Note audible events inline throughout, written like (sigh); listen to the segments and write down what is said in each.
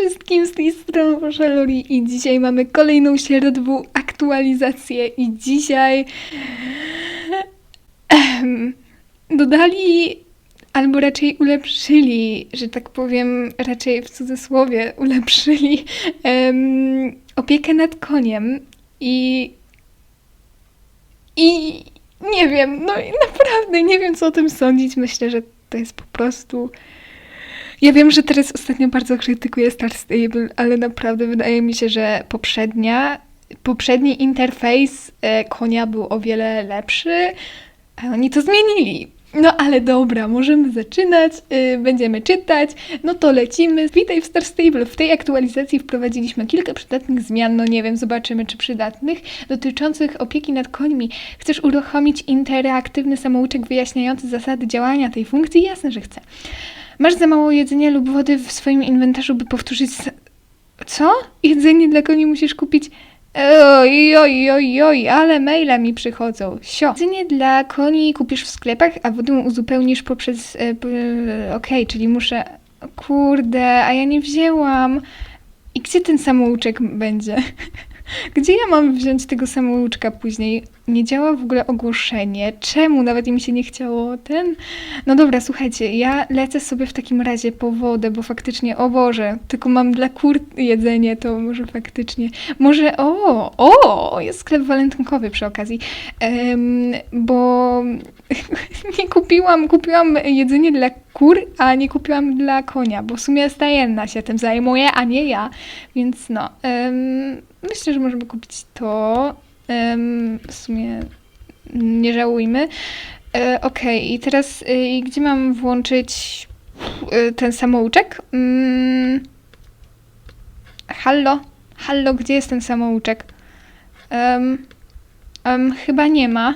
wszystkim, z tej strony Wasza Lori i dzisiaj mamy kolejną środową aktualizację i dzisiaj em, dodali albo raczej ulepszyli, że tak powiem, raczej w cudzysłowie ulepszyli opiekę nad koniem i i nie wiem, no i naprawdę nie wiem co o tym sądzić. Myślę, że to jest po prostu ja wiem, że teraz ostatnio bardzo krytykuję Star Stable, ale naprawdę wydaje mi się, że poprzednia, poprzedni interfejs e, konia był o wiele lepszy, a oni to zmienili. No ale dobra, możemy zaczynać, y, będziemy czytać, no to lecimy. Witaj w Star Stable. W tej aktualizacji wprowadziliśmy kilka przydatnych zmian, no nie wiem, zobaczymy czy przydatnych, dotyczących opieki nad końmi. Chcesz uruchomić interaktywny samouczek wyjaśniający zasady działania tej funkcji? Jasne, że chcę. Masz za mało jedzenia lub wody w swoim inwentarzu, by powtórzyć. Co? Jedzenie dla koni musisz kupić. Oj, oj, oj, oj, ale maile mi przychodzą. Sio. Jedzenie dla koni kupisz w sklepach, a wodę uzupełnisz poprzez. E, Okej, czyli muszę. Kurde, a ja nie wzięłam. I gdzie ten samouczek będzie? (laughs) Gdzie ja mam wziąć tego samouczka później? Nie działa w ogóle ogłoszenie. Czemu? Nawet mi się nie chciało ten. No dobra, słuchajcie, ja lecę sobie w takim razie po wodę, bo faktycznie, o Boże, tylko mam dla kur jedzenie, to może faktycznie. Może, o, o, jest sklep walentynkowy przy okazji, Em, bo (laughs) nie kupiłam, kupiłam jedzenie dla kur, a nie kupiłam dla konia, bo w sumie stajenna się tym zajmuje, a nie ja, więc no, em, myślę, że możemy kupić to, Em, w sumie nie żałujmy. E, Okej, i teraz y, i gdzie mam włączyć y, ten samouczek? Mm. Hallo? Hallo, gdzie jest ten samouczek? Chyba nie ma.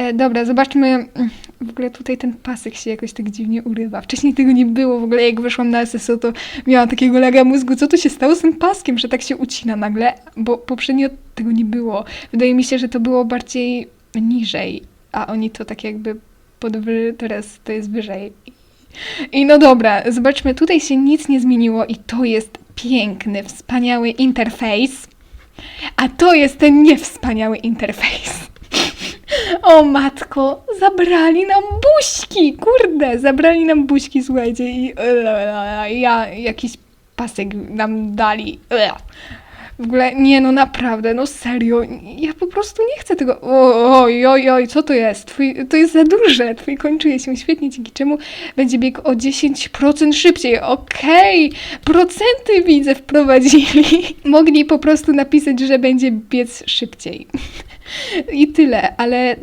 E, dobra, zobaczmy. Mm, W ogóle tutaj ten pasek się jakoś tak dziwnie urywa. Wcześniej tego nie było. W ogóle jak weszłam na SSO, to miałam takiego laga mózgu. Co tu się stało z tym paskiem, że tak się ucina nagle? Bo poprzednio tego nie było. Wydaje mi się, że to było bardziej niżej, a oni to tak jakby podwy, teraz to jest wyżej. I no dobra, zobaczmy, tutaj się nic nie zmieniło i to jest piękny, wspaniały interfejs, a to jest ten niewspaniały interfejs. O matko, zabrali nam buźki, kurde, zabrali nam buźki, słuchajcie, i ja jakiś pasek nam dali. W ogóle, nie no naprawdę, no serio, ja po prostu nie chcę tego, oj, oj, oj, co to jest? Twój, to jest za duże, twój koń czuje się świetnie, dzięki czemu będzie biegł o 10% szybciej, okej, procenty widzę wprowadzili, (laughs) mogli po prostu napisać, że będzie biec szybciej (laughs) i tyle, ale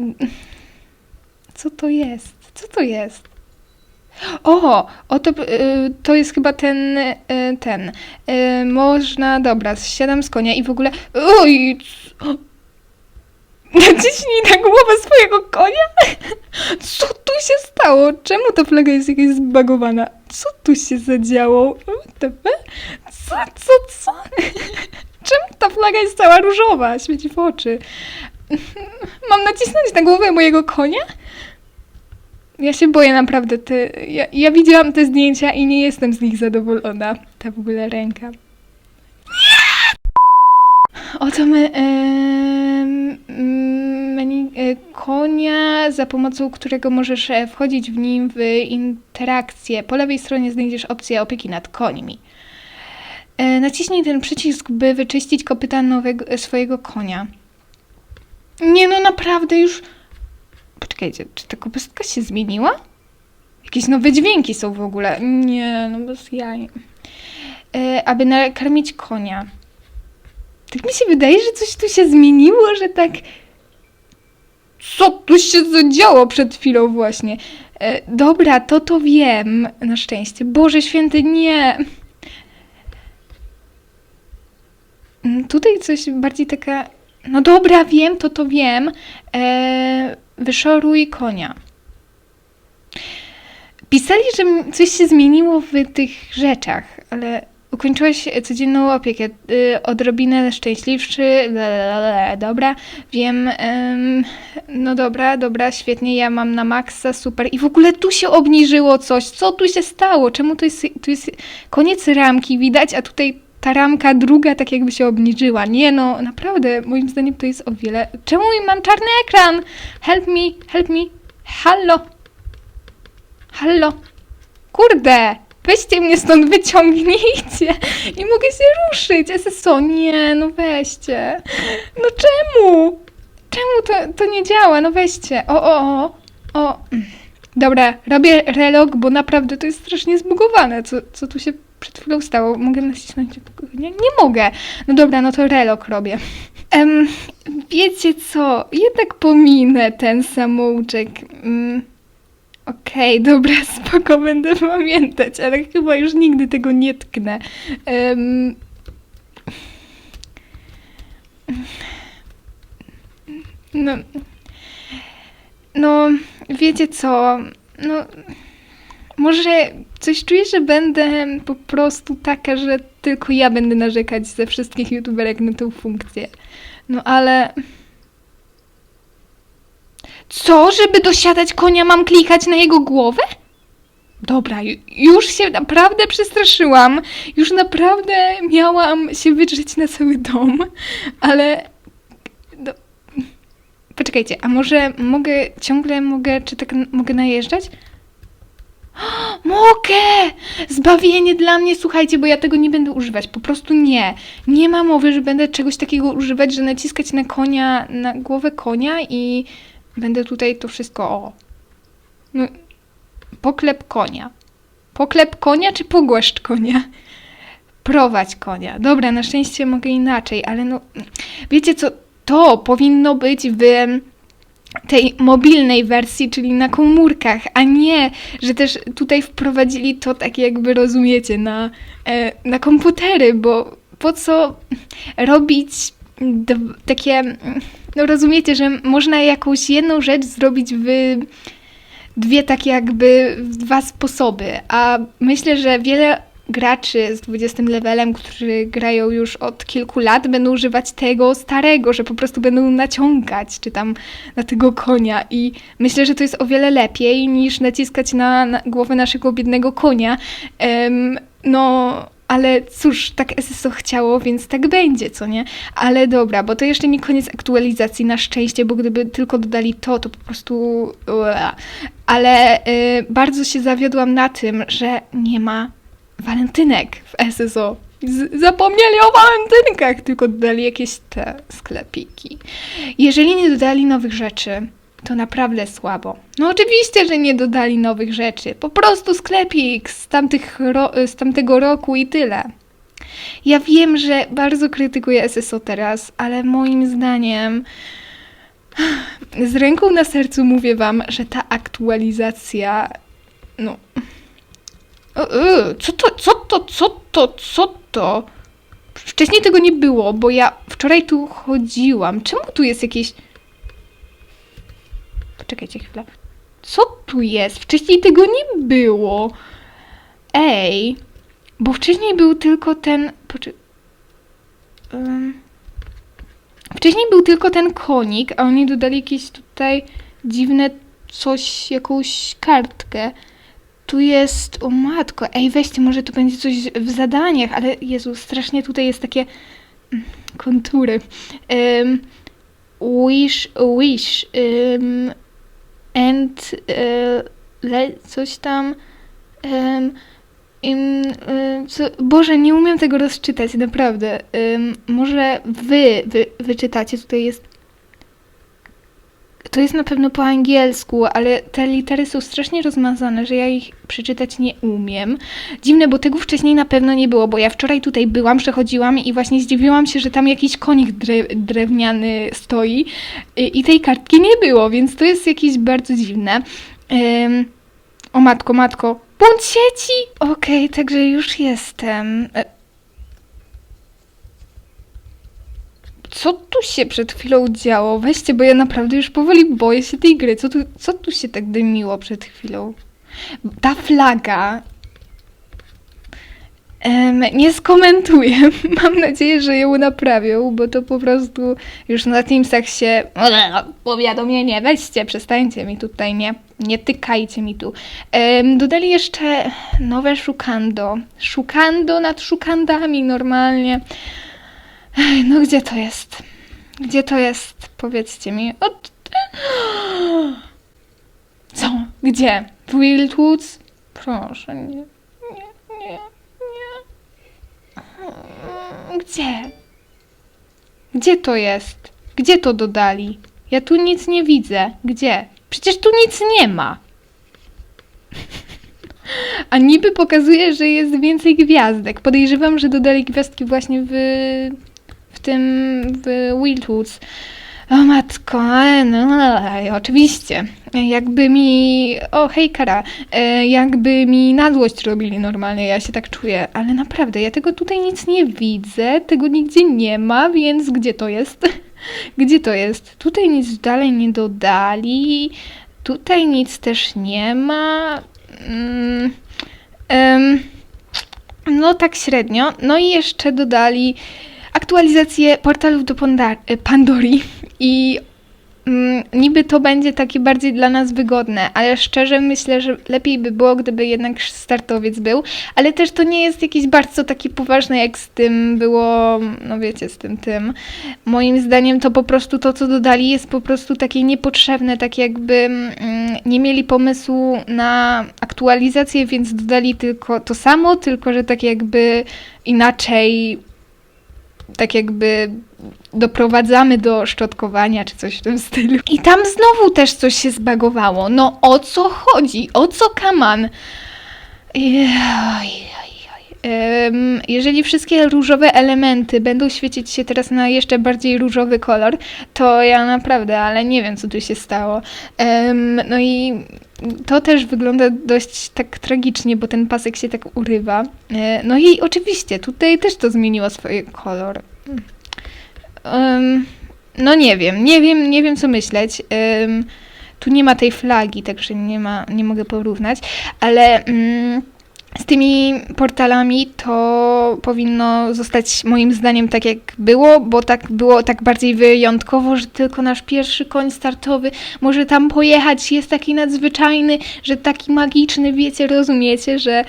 co to jest? Co to jest? O, oto y, to jest chyba ten, y, ten. Y, można, dobra, zsiadam z konia i w ogóle. Oj! (laughs) Naciśnij na głowę swojego konia? (laughs) Co tu się stało? Czemu ta flaga jest jakaś zbagowana? Co tu się zadziało? Co, co, co? (laughs) Czemu ta flaga jest cała różowa? Świeci w oczy. Mam nacisnąć na głowę mojego konia? Ja się boję naprawdę. Te, ja, ja widziałam te zdjęcia i nie jestem z nich zadowolona. Ta w ogóle ręka. Oto my em, mm, menu e, konia, za pomocą którego możesz e, wchodzić w nim w interakcję. Po lewej stronie znajdziesz opcję opieki nad końmi. E, naciśnij ten przycisk, by wyczyścić kopyta nowego, swojego konia. Nie no, naprawdę już... Poczekajcie, czy ta kopystka się zmieniła? Jakieś nowe dźwięki są w ogóle. Nie, no bez jaj. E, aby nakarmić konia. Tak mi się wydaje, że coś tu się zmieniło, że tak... Co tu się zadziało przed chwilą właśnie? E, dobra, to to wiem, na szczęście. Boże święty, nie! Mm, Tutaj coś bardziej taka... No dobra, wiem, to to wiem. E, wyszoruj konia. Pisali, że coś się zmieniło w tych rzeczach, ale Ukończyłeś codzienną opiekę. Y, odrobinę szczęśliwszy. Lalalala, dobra, wiem. ym, no dobra, dobra, świetnie. Ja mam na maksa, super. I w ogóle tu się obniżyło coś. Co tu się stało? Czemu to jest, tu jest koniec ramki widać, a tutaj ta ramka druga tak jakby się obniżyła. Nie no, naprawdę, moim zdaniem to jest o wiele. Czemu mam czarny ekran? Help me, help me. Hallo. Hallo. Kurde! Weźcie mnie stąd, (laughs) wyciągnijcie! Nie mogę się ruszyć! SSO, nie, no weźcie! No czemu? Czemu to, to nie działa? No weźcie! O, o, o! o. Dobra, robię relog, bo naprawdę to jest strasznie zbugowane. Co, co tu się przed chwilą stało? Mogę nacisnąć? Nie, nie mogę! No dobra, no to relog robię. Em, wiecie co? Jednak pominę ten samouczek. Mm. Okej, dobra, (laughs) spoko, będę pamiętać, ale chyba już nigdy tego nie tknę. Em, no, no, wiecie co, no, może coś czuję, że będę po prostu taka, że tylko ja będę narzekać ze wszystkich youtuberek na tę funkcję. No ale... Co? Żeby dosiadać konia mam klikać na jego głowę? Dobra, ju- już się naprawdę przestraszyłam. Już naprawdę miałam się wydrzeć na cały dom, ale... Do... Poczekajcie, a może mogę, ciągle mogę, czy tak mogę najeżdżać? (gasps) Mogę! Zbawienie dla mnie, słuchajcie, bo ja tego nie będę używać. Po prostu nie. Nie ma mowy, że będę czegoś takiego używać, że naciskać na konia, na głowę konia i będę tutaj to wszystko o. No, poklep konia. Poklep konia czy pogłaszcz konia? Prowadź konia. Dobra, na szczęście mogę inaczej, ale no. Wiecie co? To powinno być w tej mobilnej wersji, czyli na komórkach, a nie, że też tutaj wprowadzili to tak jakby rozumiecie na, e, na komputery, bo po co robić takie, no rozumiecie, że można jakąś jedną rzecz zrobić w dwie takie jakby w dwa sposoby, a myślę, że wiele graczy z 20 levelem, którzy grają już od kilku lat, będą używać tego starego, że po prostu będą naciągać, czy tam na tego konia i myślę, że to jest o wiele lepiej niż naciskać na, na głowę naszego biednego konia. Em, no, ale cóż, tak SSO chciało, więc tak będzie, co nie? Ale dobra, bo to jeszcze nie koniec aktualizacji, na szczęście, bo gdyby tylko dodali to, to po prostu... Ale y, bardzo się zawiodłam na tym, że nie ma walentynek w SSO. Z- zapomnieli o walentynkach, tylko dodali jakieś te sklepiki. Jeżeli nie dodali nowych rzeczy, to naprawdę słabo. No oczywiście, że nie dodali nowych rzeczy. Po prostu sklepik z, tamtych z tamtego roku i tyle. Ja wiem, że bardzo krytykuję SSO teraz, ale moim zdaniem (sighs) z ręką na sercu mówię wam, że ta aktualizacja no e, Co to, co to, co to, co to? Wcześniej tego nie było, bo ja wczoraj tu chodziłam. Czemu tu jest jakieś... Poczekajcie chwilę. Co tu jest? Wcześniej tego nie było. Ej, bo wcześniej był tylko ten... Poczek... Ym. Wcześniej był tylko ten konik, a oni dodali jakieś tutaj dziwne coś, jakąś kartkę. Tu jest, o matko, ej weźcie, może tu będzie coś w zadaniach, ale Jezu, strasznie tutaj jest takie mm, kontury. Ym, wish, wish, ym, and, y, le, coś tam, ym, y, co, Boże, nie umiem tego rozczytać, naprawdę. Ym, może wy, wy wyczytacie, tutaj jest to jest na pewno po angielsku, ale te litery są strasznie rozmazane, że ja ich przeczytać nie umiem. Dziwne, bo tego wcześniej na pewno nie było, bo ja wczoraj tutaj byłam, przechodziłam i właśnie zdziwiłam się, że tam jakiś konik dre- drewniany stoi i, tej kartki nie było, więc to jest jakieś bardzo dziwne. Ym, o matko, matko. Błąd sieci! Okej, także już jestem. Co tu się przed chwilą działo? Weźcie, bo ja naprawdę już powoli boję się tej gry. Co tu, co tu się tak dymiło przed chwilą? Ta flaga. Em, nie skomentuję. (laughs) Mam nadzieję, że ją naprawią, bo to po prostu już na Teamsach się (laughs) powiadomienie, weźcie, przestańcie mi tutaj, nie, nie tykajcie mi tu. Em, dodali jeszcze nowe szukando. Szukando nad szukandami normalnie. No gdzie to jest? Gdzie to jest? Powiedzcie mi. O, t- (gasps) co? Gdzie? W Wildwoods? Proszę, nie. Nie, nie, nie. Mm, Gdzie? Gdzie to jest? Gdzie to dodali? Ja tu nic nie widzę. Gdzie? Przecież tu nic nie ma. (laughs) A niby pokazuje, że jest więcej gwiazdek. Podejrzewam, że dodali gwiazdki właśnie w tym, w Wildwoods. O matko, ale no, ale oczywiście. Jakby mi, o hej Kara, e, jakby mi na złość robili normalnie, ja się tak czuję, ale naprawdę, ja tego tutaj nic nie widzę, tego nigdzie nie ma, więc gdzie to jest? (laughs) Gdzie to jest? Tutaj nic dalej nie dodali, tutaj nic też nie ma. Mm, em, no tak średnio. No i jeszcze dodali aktualizację portalów do e, Pandori i mm, niby to będzie takie bardziej dla nas wygodne, ale szczerze myślę, że lepiej by było, gdyby jednak startowiec był, ale też to nie jest jakieś bardzo takie poważne, jak z tym było, no wiecie, z tym tym. Moim zdaniem to po prostu to, co dodali jest po prostu takie niepotrzebne, tak jakby mm, nie mieli pomysłu na aktualizację, więc dodali tylko to samo, tylko że tak jakby inaczej tak jakby doprowadzamy do szczotkowania czy coś w tym stylu. I tam znowu też coś się zbagowało. No o co chodzi? O co kaman? Jeżeli wszystkie różowe elementy będą świecić się teraz na jeszcze bardziej różowy kolor, to ja naprawdę, ale nie wiem, co tu się stało. No i to też wygląda dość tak tragicznie, bo ten pasek się tak urywa. E, No i oczywiście, tutaj też to zmieniło swój kolor. Em, no nie wiem, nie wiem, nie wiem co myśleć. Em, tu nie ma tej flagi, także nie ma, nie mogę porównać, ale mm, z tymi portalami to powinno zostać moim zdaniem tak jak było, bo tak było tak bardziej wyjątkowo, że tylko nasz pierwszy koń startowy może tam pojechać, jest taki nadzwyczajny, że taki magiczny, wiecie, rozumiecie, że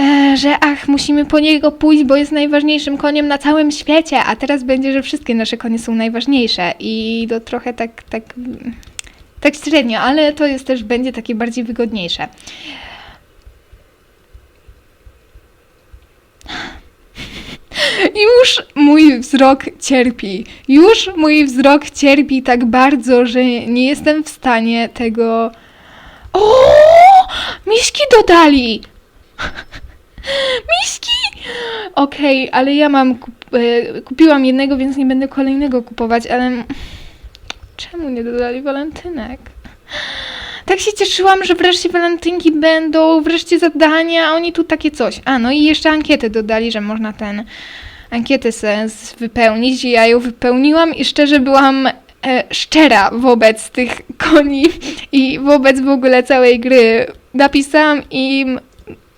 e, że ach, musimy po niego pójść, bo jest najważniejszym koniem na całym świecie, a teraz będzie, że wszystkie nasze konie są najważniejsze i to trochę tak, tak, tak średnio, ale to jest też, będzie takie bardziej wygodniejsze. Już mój wzrok cierpi. Już mój wzrok cierpi tak bardzo, że nie jestem w stanie tego. O! Miśki dodali! (laughs) Miśki! Okej, ale ja mam. Kup- e, kupiłam jednego, więc nie będę kolejnego kupować, ale. Czemu nie dodali walentynek? Tak się cieszyłam, że wreszcie walentynki będą, wreszcie zadania, a oni tu takie coś. A, no i jeszcze ankietę dodali, że można ten ankietę z- wypełnić i ja ją wypełniłam i szczerze byłam e, szczera wobec tych koni i wobec w ogóle całej gry. Napisałam im,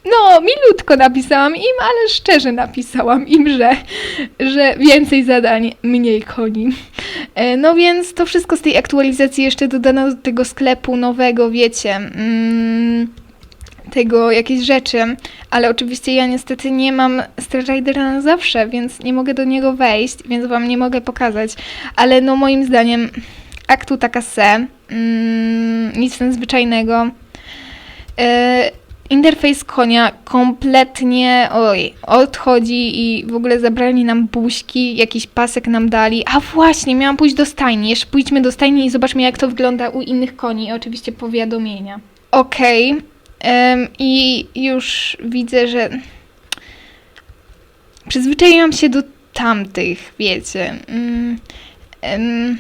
no milutko napisałam im, ale szczerze napisałam im, że, że więcej zadań, mniej koni. E, No więc to wszystko z tej aktualizacji jeszcze dodano do tego sklepu nowego, wiecie, mm, tego jakieś rzeczy, ale oczywiście ja niestety nie mam Ridera na zawsze, więc nie mogę do niego wejść, więc wam nie mogę pokazać, ale no moim zdaniem aktu taka se, mm, nic nadzwyczajnego. E, interfejs konia kompletnie oj, odchodzi i w ogóle zabrali nam buźki, jakiś pasek nam dali. A właśnie, miałam pójść do stajni. Jeszcze pójdźmy do stajni i zobaczmy, jak to wygląda u innych koni. I oczywiście powiadomienia. Okej. em, I już widzę, że przyzwyczaiłam się do tamtych, wiecie. Mm,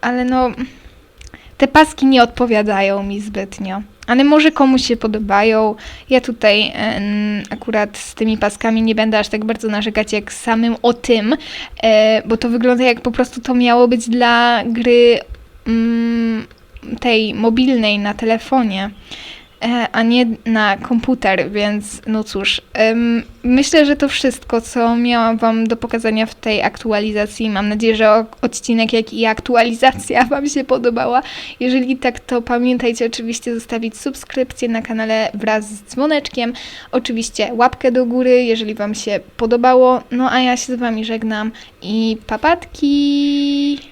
ale no, te paski nie odpowiadają mi zbytnio. Ale może komuś się podobają. Ja tutaj akurat z tymi paskami nie będę aż tak bardzo narzekać jak samym o tym, e, bo to wygląda jak po prostu to miało być dla gry mm, tej mobilnej na telefonie. E, a nie na komputer, więc no cóż. myślę, że to wszystko, co miałam Wam do pokazania w tej aktualizacji. Mam nadzieję, że odcinek, jak i aktualizacja (laughs) Wam się podobała. Jeżeli tak, to pamiętajcie oczywiście zostawić subskrypcję na kanale wraz z dzwoneczkiem. Oczywiście łapkę do góry, jeżeli Wam się podobało. No a ja się z Wami żegnam i papatki!